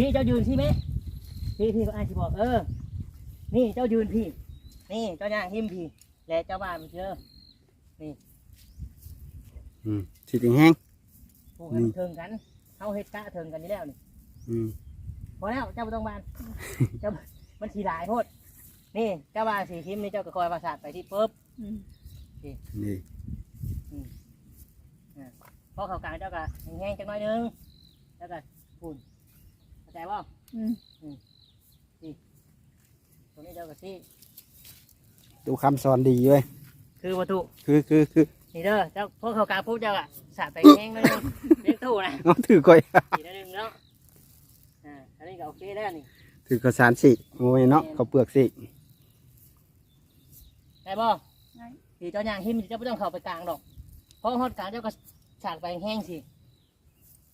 พี่เจ้ายืนที่ไหมพี่พี่ก็อ้ายสิบอกเออ นี่เจ้ายืนพี่ นี่เจ้าย่างหิมพี่ และเจ้าบ้านมันเจออืมสิถึงแห้งพวกให้มันเทิงกันเขาเฮ็ดกะเทิงกันนี่แล้วนี่อืมพอแล้วเจ้าบ่ต้องบานเจ้ามันสีหลายโพดนี่เจ้าบ้านสีคิมนี่เจ้าก็คอยประสาทไปที่ปุ๊บอืมนี่พอเข้ากลางเจ้าก็แห้งๆจังน้อยหนึงแล้วก็ปุ่นเข้าใจบ่อืมตรงนี้เจ้าก็ซี่ดูคำสอนดีเว้ยคือวัตถุคือคือคือนี่เด้อเจ้าพวกเขากลางปุ๊บเจ้าอะสาดไปแห้งเลยเลี้ยงตู้นะเอาถือก่อยสีนิดนึงเนาะอ่าอันนี้ก็โอเคแล้วนี่ถือข้าวสารสิโอ้ยเนาะข้าวเปลือกสิได้บ่ได้ สีเจ้าย่างหิมเจ้าไม่ต้องเข้าไปกลางดอกเพราะฮอดกลางเจ้าก็สาดไปแห้งสิ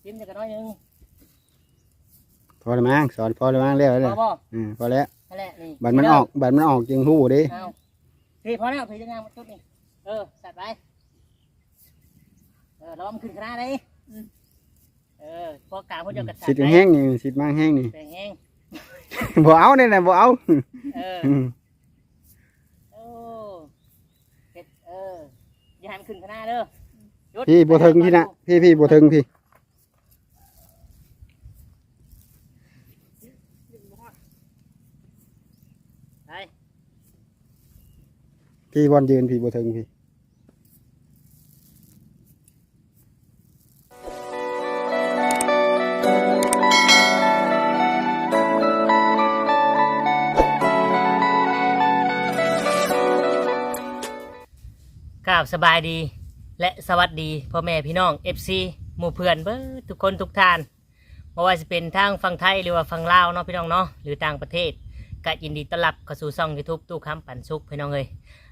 หิมจะก็น้อยหนึง พอแล้วมั้งสอนพอแล้วมั้งแล้วพเลยอบ่อืมพอแล้ว นั่นแหละนี่บัตรมันออกบัตรมันออกจึงหู้เดิเอาพี่พอแล้วพี่จะย่างมาจุดนี่เออสาดไปเออล้อมนขึ้นขนาดไหนเออพอกลางพวกเจ้าก็สาดสิถึงไปแห้งนี่สิมากแห้งนี่ไปแห้งบ่เอาเนี่ยนะบ่เอาเออ อืมโอ้เฮ็ดเอออย่าให้มันขึ้นขนาดเด้อหยุดพี่บ่ถึงพี่นะพี่พี่บ่ถึงพี่ ไปพี่บอลยืนพี่บ่ถึงพี่ กราบสบายดีและสวัสดีพ่อแม่พี่น้อง FC หมู่เพื่อนเบิดทุกคนทุกท่านไม่ว่าจะเป็นทางฝั่งไทยหรือว่าฝั่งลาวเนาะพี่น้องเนาะหรือต่างประเทศ ก็ยินดีต้อนรับเข้าสู่ช่อง YouTube ตู้คำปันสุขพี่น้องเลย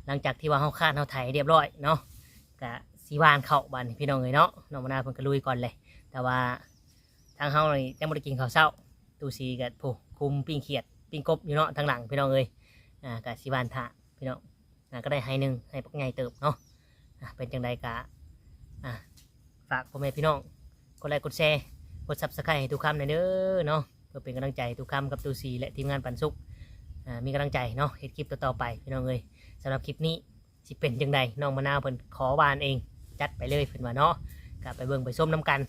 หลังจากที่ว่าเฮาคาดเฮาไถเรียบร้อยเนาะก็สีวานเข้าบ้านพี่น้องเลยเนาะน้องมะนาวเพิ่นก็ลุยก่อนเลย แต่ว่าทางเฮานี่ยังบ่ได้กินข้าวเช้าตู้ซีก็ผู้คุมปิ้งเขียดปิ้งกบอยู่เนาะทางหลังพี่น้องเลยอ่าก็สีวานท่าพี่น้องอ่าก็ได้ให้หนึ่งให้ปักใหญ่เติบเนาะอะเป็นจังใดกะอะฝากพ่อแม่พี่น้องกดไลค์กดแชร์กดซับสไครต์ให้ทุกคำหน่อยเด้อเนาะเพื่อเป็นกำลังใจให้ทุกคำกับตูซีและทีมงานปันสุข มีกำลังใจเนาะเห็ดคลิปต่อๆไปพี่น้องเอ้ยสำหรับคลิปนี้สิเป็นจังใดน้องมะนาวเพิ่นขอวานเอง จัดไปเลยเพิ่นว่าเนาะกลับไปเบิ่งไปส้มน้ำกัน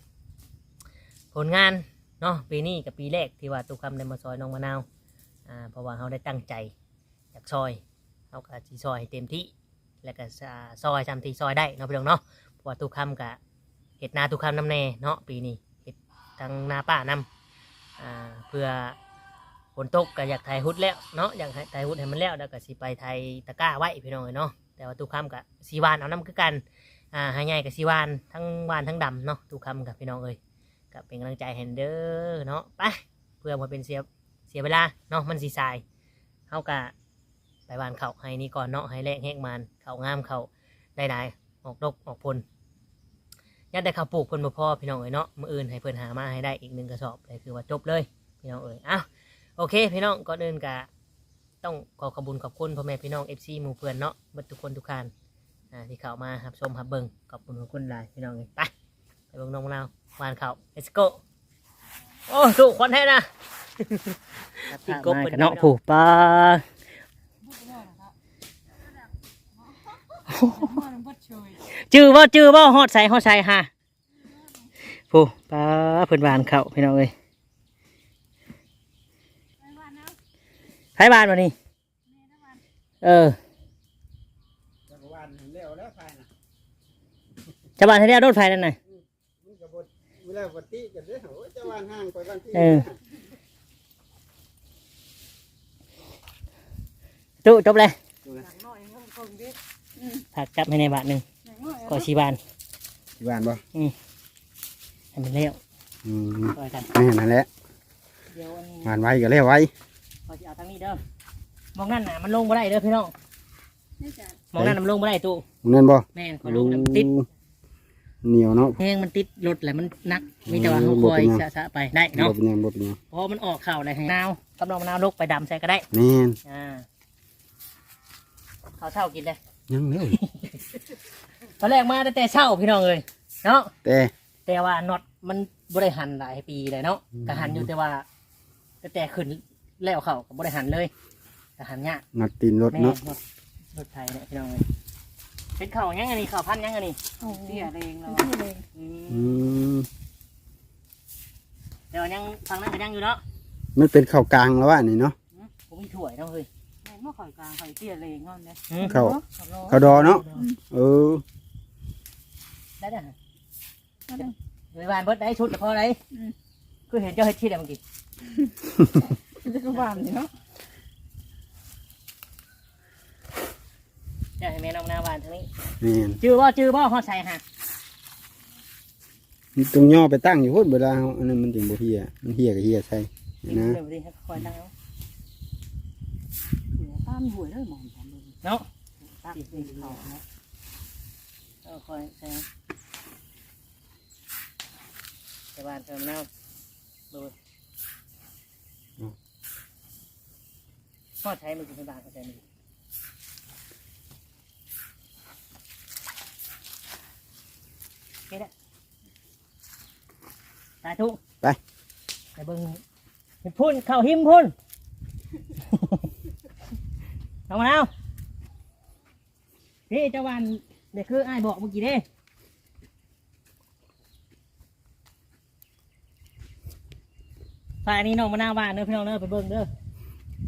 ผลงานเนาะปีนี้กับปีแรกที่ว่าตุกคำได้มาซอยน้องมะนาวอ่าเพราะว่าเขาได้ตั้งใจอยากซอยเขาก็สิซอยให้เต็มที่แล้วก็ซอยทำที่ซอยได้เนาะพี่น้องเนาะเพราะว่าทุกคำกับเห็ดนาทุกคำน้ำแน่เนาะปีนี้เห็ดทางนาป้านำอ่าเพื่อ ฝนตกก็อยากไทยฮุดแล้วเนาะอยากให้ไทยฮุดให้มันแล้วแล้วก็สิไปไทยตะกร้าไว้พี่น้องเอ้ยเนาะแต่ว่าทุกคำกับสีวานเอาน้ำคือกันอ่าหายใหญ่กับสีวานทั้งวานทั้งดำเนาะทุกคำกับพี่น้องเอ้ยก็เป็นกำลังใจให้เด้อเนาะไปเพื่อมาเป็นเสียเสียเวลาเนาะมันสีสายเฮากะไปบ้านเขาให้นี่ก่อนเนาะให้แรกแหกมันเขางามเขาได้ได้ออกดกออกผลยัดได้ข้าวปลูกเพิ่นบ่พอพี่น้องเอ้ยเนาะมื้ออื่นให้เพิ่นหามาให้ได้อีกหนึ่งกระสอบเลยคือว่าจบเลยพี่น้องเอ้ยอ้าว โอเคพี่น้องก่อนอื่นกะต้องขอขอบคุญขอบคุณพ่อแม่พี่น้อง FC หมู่เพื่อนเนาะเบิดทุกคนทุกท่านอ่าที่เข้ามารับชมรับเบิ่งขอบคุณขอบคุณหลายพี่น้องเอ้ยไปไปเบิ่งน้องมะนาววานเขา let's go โอ้ถูกคนแท้นะพี่กบเป็นเนาะผู้ปลาจื้อบ่จื้อบ่ฮอดใส่ฮอดใส่ฮะผู้ปลาเพิ่นหวานเข้าพี่น้องเอ้ย ไผบานบ่นี่เออจักรวาลแล้วแล้วภายน่ะจะบานให้ได้รถไฟนั่นน่ะมันก็บ่เวลาปฏิกันเด้อโอ้ยจะวานห่างไปบางทีเออตู้จบเลยผักกลับให้ในบาทหนึ่งก็ชีบานที่บ้านบ่ให้มันเลี้ยวอืมช่วยกันแม่นั่นแหละเดี๋ยวอันนี้งานไว้ก็แล้วไว้ พอจะเอาทางนี้เด้อมองนั่นน่ะมันลงบ่ได้เด้อพี่น้องนี่จ้ะมองนั่นน่ะมันลงบ่ได้ตู้นั่นบ่แม่นขอลงน้ำติดเหนียวเนาะ แห้งมันติดรถแหละมันหนักมีแต่ว่าเขาอืมคอยบ่เป็นหยัง สะๆไปได้บ่เนาะเป็นหยังบ่เป็นหยังเพราะมันออกเข่าอะไรให้นาวกำลังมะนาวลกไปดำใส่ก็ได้แม่นอ่าเขาวเช่ากินเลยยังเลยตอนแรกมาตั้งแต่เช่าพี่น้องเลยเนาะ แต่แต่ว่าน็อตมันบริหันหลายปีเลยเนาะอืมกหันอยู่แต่ว่าก็แต่ขึ้น แล้วเขากับบริหารเลยแต่หันยากนัดตีนรถแม่เนาะรถรถไทยเนี่ยพี่น้องเลยเป็นเข่ายังไงนี่เข่าพันยังไงนี่โอ้เตี้ยเองแล้วที่เลยอืมอืมเดี๋ยวยังฟังนั่นก็ยังอยู่เนาะมันเป็นข้าวกลางแล้วว่านี่เนาะผมมีถ้วยเนาะเฮ้ยแม่งเมื่อข่อยกลางข่อยเตี้ยเองงอนเนี่ยอืมข้าวข่อยรอข้าวดอเนาะเออได้ได้ฮะนั่นเองเลยบานเบิดได้ชุดแต่พอไรอืม คือเห็นเจ้าเฮ็ดที่เดียวเมื่อกี้ จะก็บ้านนี่เนาะเดี๋ยวให้แม่น้องหน้าบานทางนี้นี่นจื้อบ่จื้อบ่ฮอดใส่ฮะมันต้องย่อไปตั้งอยู่พุ่นเวลาเอาอันนั้นมันจึงบ่เฮียมันเฮียกับเฮียใช่นะเดี๋ยวดิให้คอยตั้งเอาเหลือต้านหวยเลยหมองทำเลยเนาะตักตีเขาเนาะเอาคอยใส่ใส่บานเติมน้ำดูฮ อดใช้มือกินบานเข้าใจมือโอเคได้สาธุไป ไปเบิ่งเห็นพุ่นเข้าหิมพุ่นเอามาแล้วพี่เจ้าวันเด็กคืออ้ายบอกเมื่อกี้เด้ ฝ่ายนี้น้องมาหน้าบ้านเด้อพี่น้องเด้อไปเบิ่งเด้อ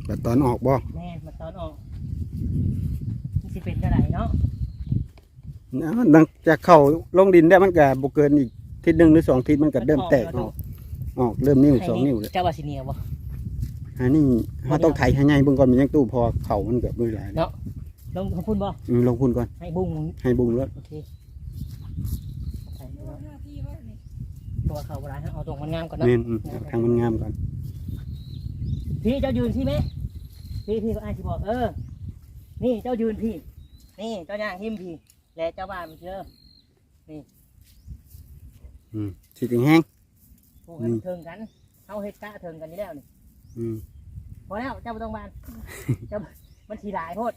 แต่ตอนออกบ่แม่มาตอนออกมันสิเป็นเท่าไหร่เนาะนะดังจากเข้าลงดินได้มันก็บ่เกินอีกทิศหนึงหรือสองทิศมันก็เริ่มแตกออกออกเริ่มนิ้วสองนิ้วเลยเจ้าว่าสิเหนียวบ่อันนี้เฮาต้องไถให้ใหญ่เบิ่งก่อนมันยังตู้พอเข้ามันก็บ่หลายเนาะลงของพุ่นบ่อืมลงพุ่นก่อนให้บุ้งให้บุงรถโอเคใส่เนาะตัวเขาโบราณเอาตรงมันงามก่อนเนาะแม่นอืมเอาทางมันงามก่อนพี่เจ้ายืนที่ไหม พี่พี่ก็อ้ายสิบอกเออ นี่เจ้ายืนพี่ นี่เจ้าย่างหิมพี่ และเจ้าบ้านมันเจออืมสิถึงแห้งพวกให้มันเทิงกันเอาเฮ็ดกะเทิงกันนี่แล้วนี่อืมพอแล้วเจ้าบ่ต้องบาน เจ้ามันสีหลายโพด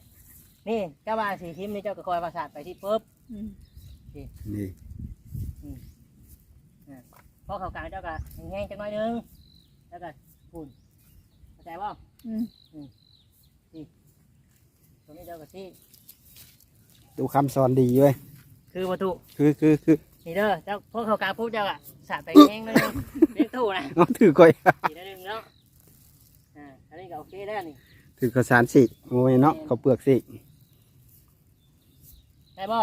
นี่เจ้าบ้านสีทิมนี่เจ้าก็คอยประสาทไปที่ปุ๊บอืมนี่พอเข้ากลางเจ้าก็แห้งๆจังน้อยหนึงแล้วก็ปุ่นเข้าใจบ่อืม ตรงนี้เจ้าก็ที่ตู้คำสอนดีเว้ยคือประตูคือคือคือนี่เด้อเจ้าพวกเขากลางปุ๊บเจ้าอะสาดไปแห้งเลยนึงเลี้ยงตู้นะเอาถือก่อยสีได้หนึ่งเนาะอ่าอันนี้ก็โอเคแล้วนี่ถือข้าวสารสิโอ้ยเนาะข้าวเปลือกสิได้บ่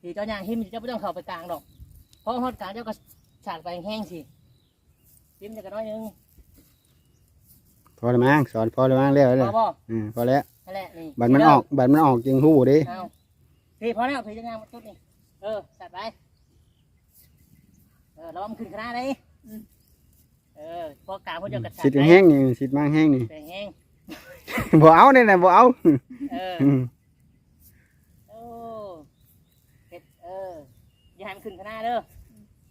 สีเจ้าย่างหิมเจ้าไม่ต้องเข้าไปกลางดอกเพราะฮอดกลางเจ้าก็สาดไปแห้งสิหิมจะก็น้อยหนึงพอแล้วมั้งสอนพอแล้วมั้งแล้วพเลยอบ่อืมพอแล้ว นั่นแหละนี่บัตรมันออกบัตรมันออกจึงหู้เดิเอาพี่พอแล้วพี่จะย่างมาตุ๊ดนี่เออสาดไปเออระวังมันขึ้นขนาดไหนเออพอกลางพวกเจ้าก็สาดสิถึงไปแห้งนี่สิมากแห้งนี่ไปแห้งบ่เอาเนี่ยนะบ่เอาเอออืมโอ้เฮ็ดเอออย่าให้มันขึ้นขนาดเด้อ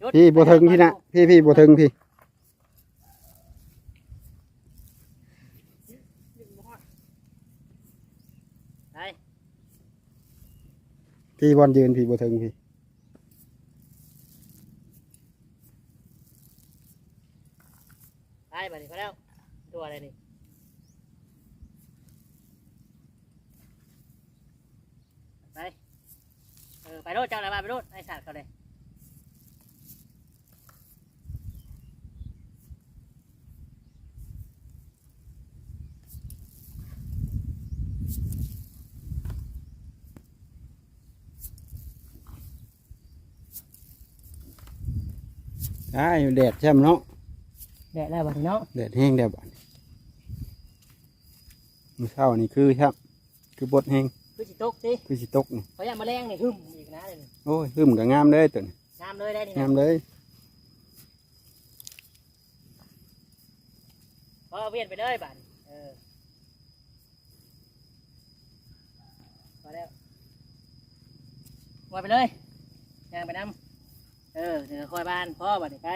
หยุดพี่บ่ถึงพี่นะพี่พี่บ่ถึงพี่ พี่บอลยืนพี่บ่ถึงพี่ไปบัดนี้พอแล้วตัวอะไรนี่ไปเออไปโลดเจ้าอะไรมาไปโลดไอ้สัตว์เขาเลย ได้แดดใช่ไหมเนาะแดดแล้วบัดนี้เนาะแดดแห้งแดดบัดมื้อเช้านี่คือครับคือบดแห้งคือสิตกสิคือสิตกนี่เขาอยากมาแรงนี่หึมอีกนะเลยนี่โอ้ยหึมก็งามเลยตัวนี้งามเลยได้นี่งานะมเลยพอเวียนไปเลยบัดนี้เออพอแล้ววางไปเลยย่างไปน้ำ เออเดี๋ยวคอยบ้านพ่อบัดนี้ไป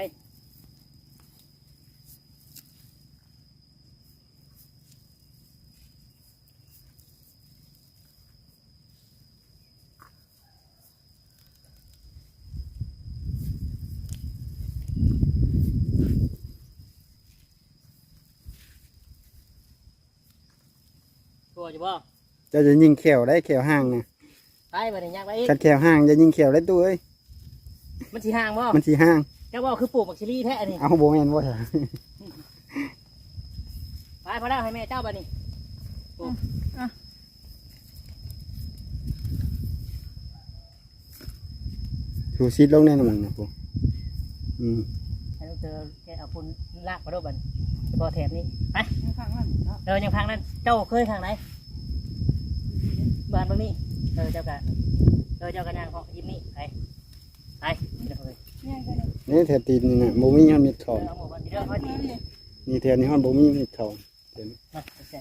ชัวร์อยู่บ่เจะจะยิงเขียวได้เขียวห่างนะไปบัดนี้ยากไปอีก กัดเขียวห่างจะยิงเขียวได้ตัวเอ้ย มันสิห่างบ่มันสิห่าง เจ้าบ่คือปลูกบักชิลี่แท้อันนี่เอาโบแมนบ่ใช่ไปพอแล้วให้แม่เจ้าบัดนี้ถูซิดลงแน่นอนนะผมอืมให้ลูกเจอแกเอาพุ่นลากมาด้วยบัดนี้เฉพาะแถบนี้ไปยังข้างนั้นเนาะเออยังพังนั้น เจ้าเคยทางไหนบ้านเบางนี้เออเจ้ากะเออเจ้ากะย่างเขายิ้มนี่ไป ไปเดี๋ยวเลยยังก็ได้นี่แถวตีนนี่นะโบมีฮอนมิดเอเขาอเอาหมวกก่อนเดี๋ยวเขาดีนี่แถวนี้ฮอนโบมีมิดเขามาแซ่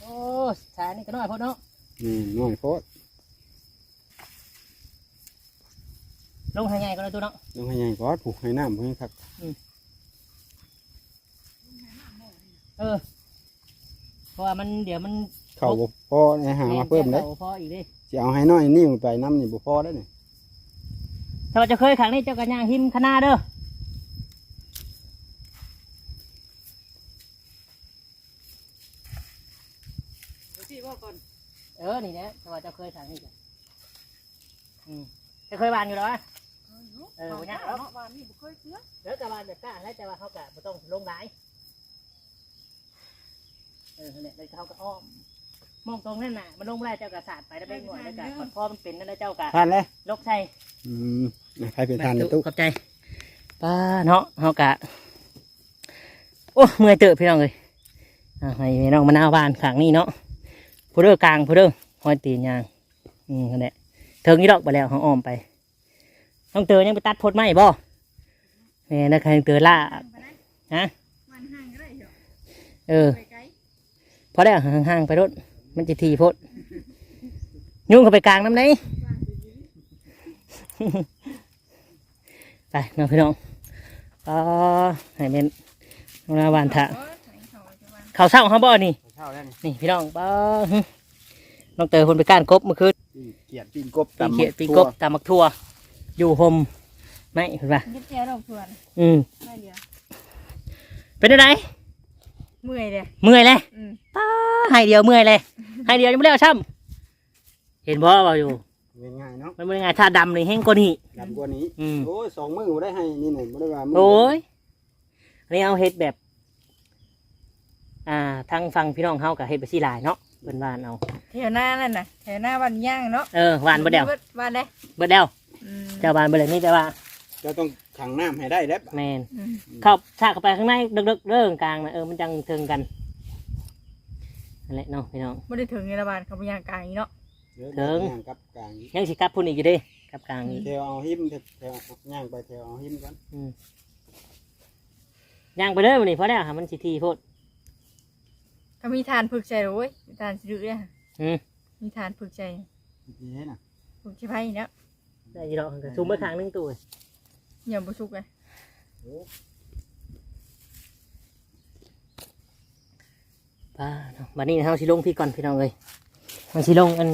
โอ้สายนี่ก็น้อยพอเนาะนี่น้อยโพดลงทางไงก็เลยตัวเนาะลงให้ใหญ่ก็ผูกให้น้ำเพื่อครับเออเพราะว่ามันเดี๋ยวมัน เข่าบ่พอให้หามาเพิ่มได้แก่พออีกเด้ จะเอาให้น้อยนิ่วไปน้ำนี่บ่พอได้เนี่ยถ้าว่าจะเคยขังนี่เจ้ากะย่างหิมขนาเด้อสิว่าก่อนเออ นี่แหละถ้าว่าจะเคยขังนี่จ้ะอืมจะเคยวานอยู่แล้วอะเออบ่ยากหรอกเนาะบ้านนี่บ่เคยเสือแล้วกะวานแบบกล้าแล้วแต่ว่าเขากะบ่ต้องลงหลายเออเนี่ยเลยเขาก็อ้อม มองตรงนั่นน่ะมันลงไม่ได้เจ้ากะสาดไปแล้วเบ่งหน่อยแล้วกะพอพอมันเป็นนั่นแล้วเจ้ากะทานเลยลกใส่อืมใครเป็นทานในตู้ขอบใจป้าเนาะเขากะโอ้เมื่อยเตอะพี่น้องเลยอ่าให้พี่น้องมานาวบานขางนี้เนาะผู้เด้อกลางผู้เด้อห้อยตีนยางอืมนั่นแหละเทิงนี้ดอกไปแล้วเขาอ้อมไปต้องเตอยังไปตัดพดไหมบ่แม่นะใครเตอล่าฮะมันห่างก็ได้เหรอเออไปไกลพอแล้วห่างๆไปรถ มันจะทีโพดยุ่งเข้าไปกลางน้ำไหนไปน้องพี่น้องอ๋อให้เป็นน้องนาวานทะเออใส่เขาจะวางเขาวเศร้าเขาบ่นี่เช่าได้นี่นี่พี่น้องป้าหึน้องเตยคนไปก้านกบเมื่อคืนเกียดปีนกบปีเขียดปีกบตามมักทั่ว อยู่ห่มไม่เห็นปะยึดแก้วดอกทวนอืมไม่เดียวเป็นอะไร เมื่อยเลยเมื่อยเลยอืมป้าให้เดียวเมื่อยเลยให้เดียวยังไม่ได้เอาช่ำเห็นบ่ว่าอยู่ง่ายๆเนาะมันเป็นไงถ้าดำเลยแห้งกว่านี้ดำกว่านี้อืมโอ้ยสองมือบ่ได้ให้นี่หน่อยบ่ได้ว่ามืโอ้ยอันนี้เอาเฮ็ดแบบ อ่าทางฟังพี่น้องเฮากับเฮ็ดไปสิหลายเนาะเป็นวานเอาแถวหน้านั่นน่ะแถวหน้าบ้านย่างเนาะเออวานบ่เดียวบ้านได้บ่เดียวอืมเจ้าบานบ่เลยนี่แต่ว่า จะต้องขังน้ำให้ได้แล้วแมนอืมเข้าชากเข้าไปข้างในดึกๆเรื่องกลางนะเออมันจังเทิงกันนั่นแหละเนาะพี่น้องบ่ได้ถึงในระบาดเขาไปย่างกลางอีกเนาะเดี๋ยวถึงย่างกับกลางยังสิกลับพุ่นอีกอยู่เด้กลับกลางอีกแถวเอาหิมแถวย่างไปแถวเอาหิมกันย่างไปเลยวันนี้เพราะแล้วค่ะมันสิทีโพดก็มีทานฝึกใจโอ้ยมีทานสิดื้อเนี่ยอืมมีทานฝึกใจดีให้น่ะฝึกใช่ไพ่เนี่ยได้อยี่ดอกซุ่มเมื่อทางหนึงตัว อย่าบุสุกเลยโอ้ป้าเนาะวันนี้เฮาสิลงพี่ก่อนพี่น้องเลยมันสิลงอัน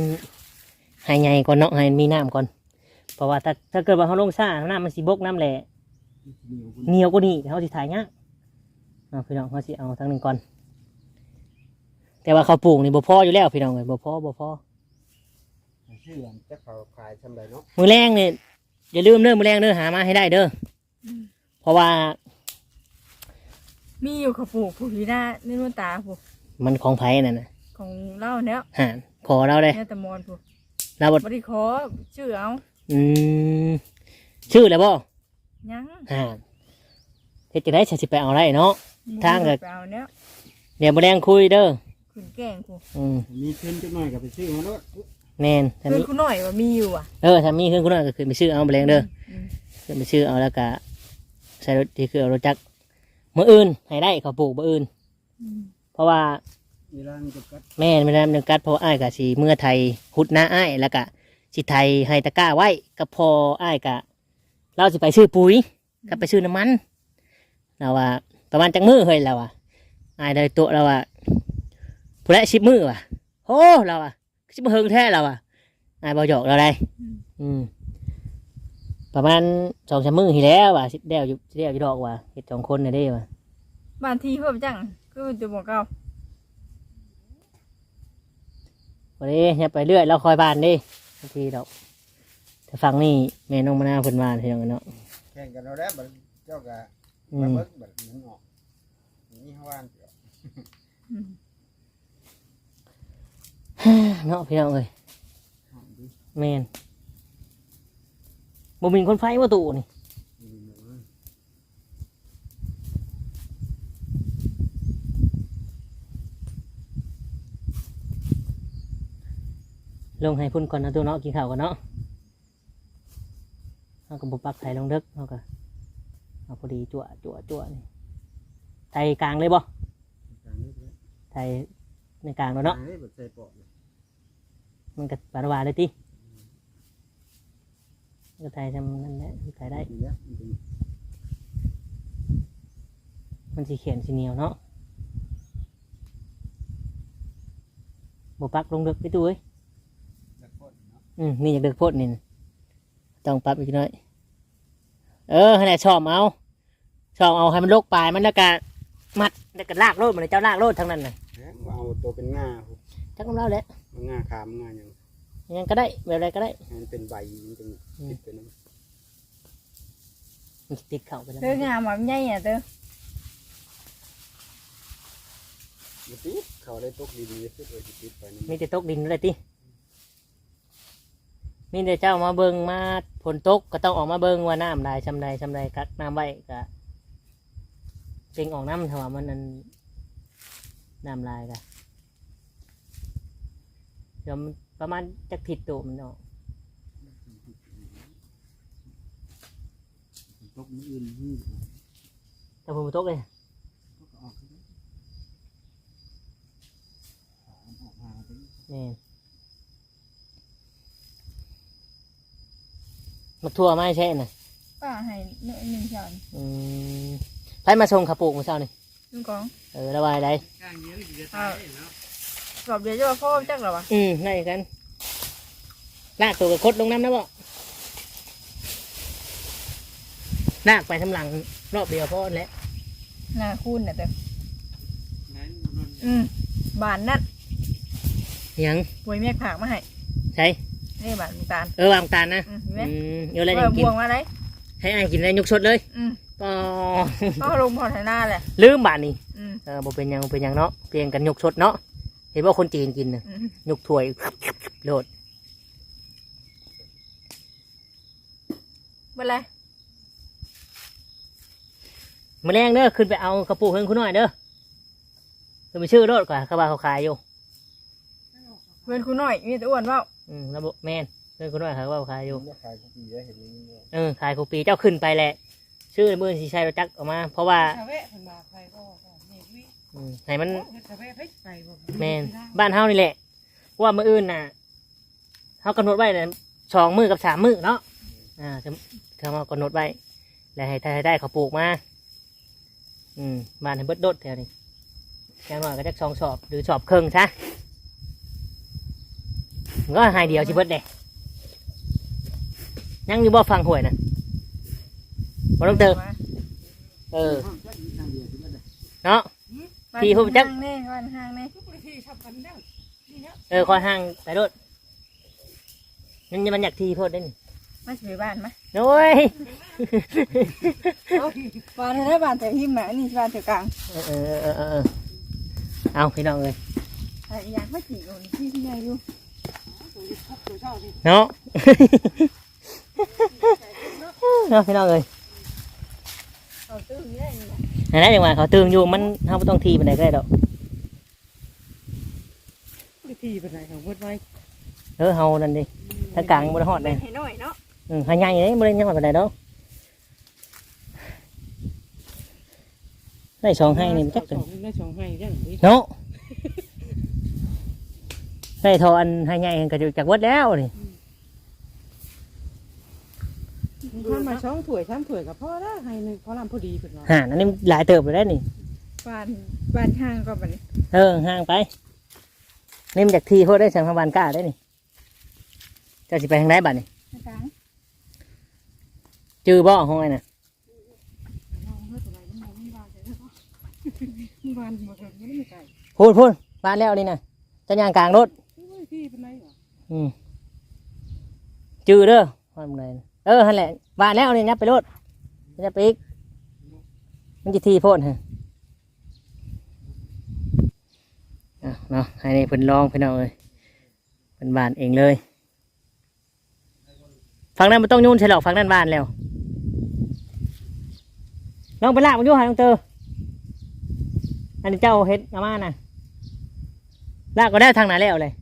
ให้ใหญ่ก่อนเนาะให้มีน้ำก่อน เพราะว่าถ้าถ้าเกิดว่าเฮาลงซ่าน้ำมันสิบกน้ำแหละเหนียวคุณเหนียวกว่านี้เฮาสิถ่ายยากเนาะพี่น้องเฮาสิเอาทั้งหนึ่งก่อน แต่ว่าเขาปลูกนี่บ่พออยู่แล้วพี่น้องเลยบ่พอบ่พอชื่ออันจะเขาขายทำไรเนาะมือแรงเนี่ย อย่าลืมเด้อมือแรงเด้อหามาให้ได้เด้ออเพราะว่ามีอยู่เขาปลูกผูกที่หน้าในนวลตาผูกมันของไผ่นั่นนะของเล่าเนี้ยหาขอเราเลยเนี่ยตะมอนผูกเราบดบริขอชื่อเอาอืมชื่ออะไรบ่ยังหาเฮ็ดจะได้ฉันสิไปเอาได้เนาะ ทางกับเปล่าเนี้ยเดี๋ยวมือแรงคุยเด้อขืนแกล้งผูกอืมมีเพิ่นจักหน่อยกับไปซื้อมาแล้ว แม่นถ้าเพื่อมีนคุณหน่อยว่ามีอยู่อะเออถ้ามีเครื่องคุณน่าก็คือไปซื้อเอามือแรงเด้อมขึ้นไปซื้อเอาแล้วก็ใช้รถที่คือเอารถจักรมืออื่นให้ได้เขาปลูกมืออื่น อืมเพราะว่า เวลามันจะกัดแม่นไม่ได้ดำเนินการเพราะว่าอ้ายกะสีเมื่อไทยหุดหน้าอ้ายแล้วก็สิไทยให้ตะกร้าไว้ก็พออ้ายกะ เราสิไปซื้อปุ๋ยก็ไปซื้อน้ำมันเราว่า ประมาณจังมือเฮ้ยเราว่าอ้ายได้ตัวเราว่าผู้ละสิบมือว่ะโอ้เราว่า สิบ่เฮงแท้เราอะนายบ่หยอกเราได้อืมประมาณสองสามมือทีแล้วว่ะสิเดียวอยู่สิเดียวอยู่ดอกว่ะเฮ็ดสองคนน่ะได้ว่ะบางทีเพิ่มจังคือจะบอกเอาวันนี้อย่าไปเรื่อยเราคอยบานดิบางทีเราแต่ฟังนี่แม่นองมะนาพิ่นมาเที่ยงกันเนาะแข่งกันเราแล้วบัดเจ้าก็มาเบิ่งบัดมันออกนี่ฮาวานเอืม เนาะพี่น้องเอ้ยหอมดีแม่นบ่มีคนไฟว่าตู่นี่มีหนูนะลงให้พุ่นก่อนนะตัวเนาะกินข้าวก่อนเนาะเอากระบุปักไทยลงเด็กเอาก็เอาพอดีจั่วจั่วจั่วนี่ไทยกลางเลยบ่กลางนี้เลยไทยในกลางแล้วเนาะ มันก็บานวาเลยติมันก็ไทยทำนั่นแหละไทยได้ ดีแล้วมันเป็นมันสีเขียนสีเหนียวเนาะบุปักลงเด็กไปตู้เอ้ยตะโกนเนาะอืมนี่อยากเด็กโพดนี่นะต้องปรับอีกหน่อย เออขนาดชอบเอาชอบเอาให้มันโลกปลายมันแล้วก็มัดแล้วก็ลากโลดมันเจ้าลากโลดทั้งนั้นน่ะแหมเอาตัวเป็นง่าพุจักของเราแหละ มันง่าขามง่าอย่างยังก็ได้แบบอะไรก็ได้ให้มันเป็นใบมันเป็นติดเป็นน้ำมันสิติดเข่าไปแล้วเธองามแบบใหญ่อะเธอมันติดเขาได้ตกดีๆสุดเลยสิติดไปน้ำมีแต่ตกดินเลยติมีแต่เจ้ามาเบิงมาฝนตกก็ต้องออกมาเบิงว่าน้ำได้ชำใดชำใดกักน้ำไว้ก็เป่งออกน้ำถ้าว่ามันนันน้ำลายก็ เดี๋ยวมันประมาณจักผิดตัวมันออกตกมืออื่นนี่แต่ผมบ่ตกเลยก็ออกเลยออกมาเป็นนี่มาทั่วไม่ใช่น่ะป้าให้เนื้อหนึ่งช้อนอืมไปมาชงขาปลูกมาเช้านี่ หนึ่งกล่อง เออระบายได้อ่าก รอบเดียวจะว่าพ่อจักเหรอวะอืมได้กันลากตัวกับคดลงน้ำนะบ่ลากไปทำหลัง รอบเดียวพอแล้วหน้าคูณน่ะเธออืมบานนั่นยังป่วยเมียผากมาให้ใช่นี่บานน้ำตาลเออวางตาลนะอืมเห็นไหมอืมเดี๋ยวอะไรเอจะอกิบนวงมาเลยให้อายกินอะไรยกชดเลยอืมปอก็ลงพอไทยหน้าแหละลืมบาทนี่อืมเออบ่เป็นหยังบ่เป็นหยังเนาะเปลี่ยนกันยกชดเนาะ เห็นว่าคนจีนกินน่ะอืมยกถ้วยโลดเป็นไรมาแรงเด้อขึ้นไปเอากระปุกเพิ่งคุณหน่อยเด้อขึ้นไปชื่อรถก่อนเขาว่าเขาขายอยู่เพื่อนคุณหน่อย มีแต่อ้วนเปล่าอืมระบบแมนเพิ่งคุณหน่อยเขาว่าเขาขายอยู่จะขายทุกปีแล้วเห็นไหมเนี่ยเออขายคูปีเจ้าขึ้นไปแหละ ชื่อมือสีชัยเราจักออกมา เพราะว่า อืมให้มันชาวเวะเฮ้ยไปบ่แมนบ้านเฮานี่แหละเพราะว่ามืออื่นน่ะเฮากำหนดไว้เลยสองมือกับสามมือเนาะอ่าจะเขามากำหนดไว้แล้วให้ให้ได้เขาปลูกมาอืมบ้านให้เบิดโดดแถวนี้แค่หน่อยก็จะสองสอบหรือสอบครึ่งซะมันก็ให้เดียวชิเบิดเด้ยังอยู่บ่ฟังหวยนะบ่ต้องเติมเออเนาะ พี่ผู้จัก ห้างแน่บ้านห้างแน่ทุกวิธีทำกันได้นี่เนาะเออคอยห่างไปโดดมันมันอยากทีโพดได้นี่มาสิไปบ้านไหมโอ้ยบ้านได้บ้านแต่หิมแม่นี่บ้านแต่กลางเออเออเออเออเออเอาพี่น้องเลยแต่อยากไม่จีบคนที่ที่ใหญ่อยู่ตัวนี้ทุกตัวเช่านี่เนาะ เนาะพี่น้องเลยเขาตื้อนี่ได้นี่ไห นๆจังหวะเขาตื่นอยู่มันเขาไม่ต้องทีไปไหนก็ได้ดอกวิธีเป็นไรของเพิ่นไว้เออเฮานั่นดิถ้ากลางบนหอดเลยให้น้อยเนาะอืมหายใหญ่เลยบนยังหอดไปไหนดอกได้สองให้นี่มันจักสจังองได้สองให้ได้นี่เนาะได้ทออันให้ใหญ่ก็จะจากวัดแล้วนี่ ถ้ามาสองถ้วยสามถ้วยก็พอแล้วให้หนึงพอลำพอดีเพิ่นว่าห่านอันนี้หลายเติบเลยได้นี่บ้านบ้านห้างก็แบบนี้เออห่างไปนี่มันจากทีโพดได้สังพบานกล้าได้นี่เจะสิไปทางไหนบัดนี่กลางจือบ่ห้องไอ้น่ะน้องเฮ็ดอะไรน้องมันว่าใช่เนาะบ้านบ่เถิงมันไม่ไกลพูดพูดบ้านแล้วนี่นะจะย่างกลางรถ โอ้ยพี่เป็นอืมจื้อเด้อว่ามึงเลย เออฮันแหละว่าแล้วนี่ยับไปโลดยับไปอีกมันจะทีโพดฮะอะเนาะให้นี่เพิ่นลองเพิ่นเอาเลยเพิ่นบานเองเลยฝั่งนั้นมันต้องยุ่นใช่หรอกฝั่งนั้นบานแล้วลองไปลากมันยู่งหาลองเตออันนี้เจ้าเฮ็ดอามาน่ะลากก็ได้ทางไหนแล้วเลย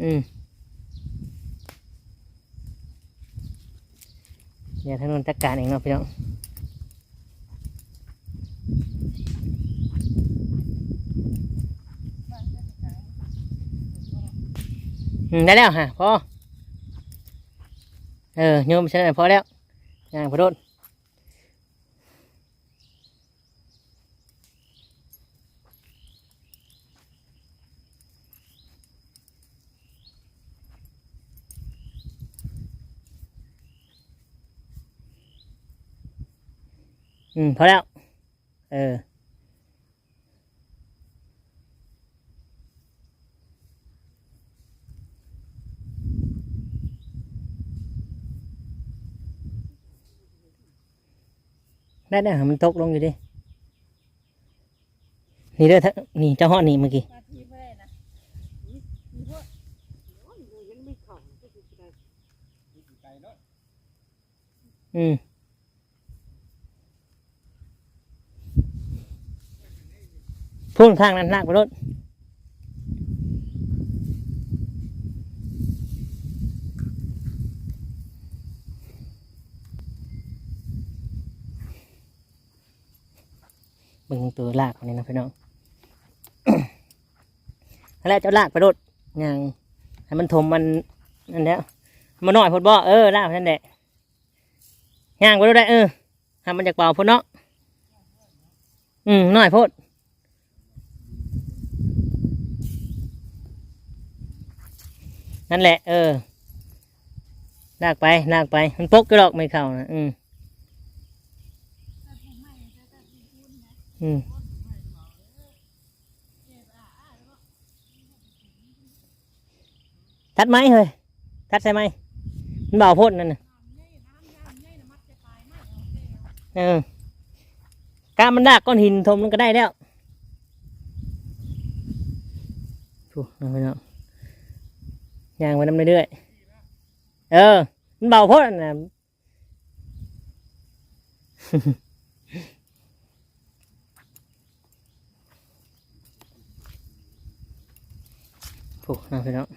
อืมเดี๋ยวทานนจัดการเองเนาะพี่น้องได้แล้วฮะพอเออโยมใช่ไหมพอแล้วย่างพอโดน อืมพอแล้ว เออ ได้ได้มันตกลงอยู่ดิ นี่เด้อท่านี่เจ้าห้อนี่เมื่อกี้มาทีเพื่อนนะอืม พุ่นข้างนั้นลากไปรถเบิ่งตัวลากคนนี้นะพี่น้องแหละเจ้าลากไปรถย่างให้มันถมมันนั่นแล้วมันน้อยพดบ่เออลากนั่นแหละย่างไปดูได้เออทำมันจากเป่าพุ่นเนาะอืมหน้อยพด นั่นแหละ เออลากไปลากไป มันปกก็ดอกไม่เข้านะอืมอืมทัดไหมเฮ้ยทัดใช่ไหมมันเบาพดนั่นน่ะเออการมันดากก้อนหินทมมันก็ได้แล้วถูกเอาไปเนาะ ย่างไปน้ำเรื่อยๆเออ มันเบาโพดนะถูกเอาไปเนาะ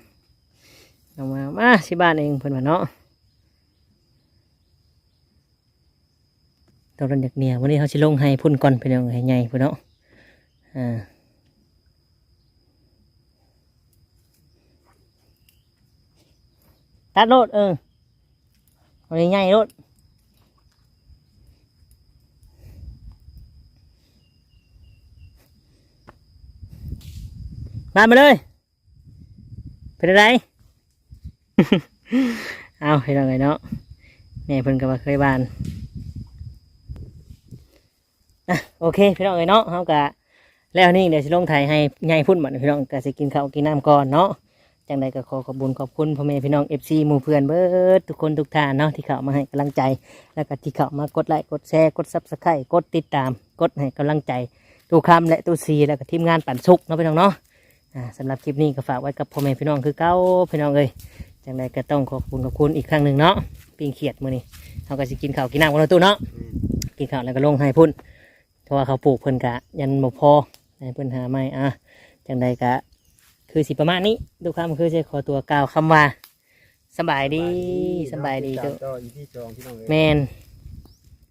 เอามามาสิบ้านเองเพิ่นว่าเนาะตอนรันอยากเนี่ยวันนี้เขาสิลงให้พุ่นก่อนเป็นยังไงใหญ่พุ่นเนาะอ่า ตัดโลดเออเอาใหญ่ๆโลมามาเลยเป็นอะไร เอาให้เราไงเนาะแม่เพิ่นก็มาเคยบานโอเคพี่น้องเอ้ยเนาะเฮากะแล้วนี่เดี๋ยวสิลงไทยให้ใหญ่พุ่นบัดนี้พี่น้องก็สิกินข้าวกินน้ำก่อนเนาะ จังใดก็ขอขอบคุญขอบคุณพ่อแม่พี่น้อง FC หมู่เพื่อนเบิดทุกคนทุกท่านเนาะที่เข้ามาให้กำลังใจ แล้วก็ที่เข้ามากดไลค์กดแชร์กด Subscribe กดติดตาม กดให้กำลังใจตูคำและตูซีแล้วก็ทีมงานปั่นสุกเนาะพี่น้องเนาะอ่าสำหรับคลิปนี้ก็ฝากไว้กับพ่อแม่พี่น้องคือเก้าพี่น้องเอ้ยจังใดก็ต้องขอบคุณขอบคุณอีกครั้งหนึ่งเนาะปิ้งเขียดมื้อนี้เฮาก็สิกินข้าวกินน้ำกันเนาะตู้เนาะกินข้าวแล้วก็ลงให้พุ่นเพราะว่าเขาปลูกเพิ่นกะยันบ่พอให้เพิ่นหาไม่อะจังใดกะ คือสิประมาณนี้ทุกคำคือจะขอตัวกล่าวคำว่าสำบายดีสำบายดีจ้เด้อจ้ออีพี่จองพี่น้องเอ้ยแมน